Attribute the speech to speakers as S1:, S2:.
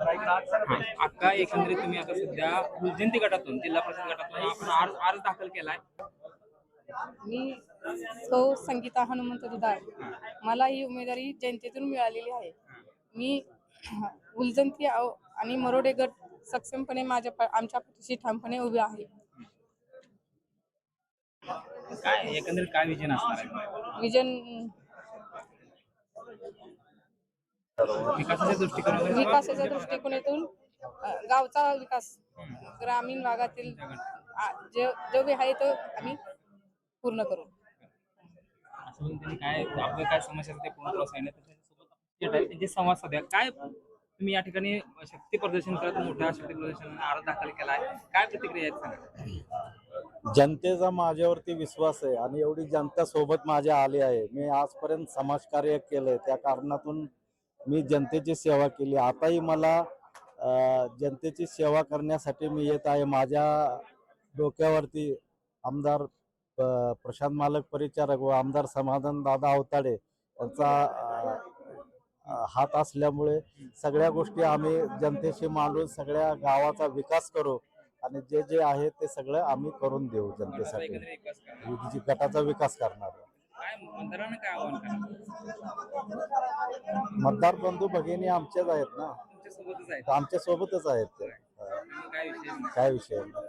S1: आता एकंदरीत तुम्ही आता सध्या जयंती गटातून जिल्हा परिषद गटातून आपण अर्ज अर्ज दाखल केलाय.
S2: मी सौ संगीता हनुमंत दुधाळ. मला ही उमेदवारी जनतेतून मिळालेली आहे. मी उलजंती आणि मरोडे गट सक्षमपणे माझ्या आमच्या पाठीशी ठामपणे उभे आहे.
S1: काय एकंदरीत काय विजन असणार आहे?
S2: विजन
S1: विकासाच्या दृष्टिकोनातून?
S2: विकासाच्या दृष्टिकोनातून गावचा विकास ग्रामीण भागातील आ, जे जो बी आहे तो आम्ही पूर्ण करू.
S1: असं म्हणून त्यांनी काय आपलं काय समस्या आहे ते पूर्ण सांगितलं. त्याच्यासोबत आपण जे आहे त्यांचे संवाद साध्या काय तुम्ही या ठिकाणी शक्ती प्रदर्शन करत मोठ्या शक्ती प्रदर्शन अर्ज दाखल केलाय काय प्रतिक्रिया आहेत सांगा.
S3: जनतेचा माझ्यावरती विश्वास आहे आणि एवढी जनता सोबत माझ्या आली आहे. मी आजपर्यंत समाजकार्य केलंय. त्या कारणातून मी जनतेची सेवा केली. आताही मला जनतेची सेवा करण्यासाठी मी येत आहे. माझ्या डोक्यावरती आमदार प्रशांत मालक परिचारक व आमदार समाधान दादा अवताडे यांचा हात असल्यामुळे सगळ्या गोष्टी आम्ही जनतेशी मांडून सगळ्या गावाचा विकास करू आणि जे जे आहे ते सगळं आम्ही करून देऊ जनतेसाठी. गटाचा विकास करणार. मतदार बंधू भगिनी आमचेच आहेत ना
S1: तुमच्या सोबतच आहेत
S3: आमच्या सोबतच आहेत ते
S1: काय विषय नाही.
S3: काय विषय नाही.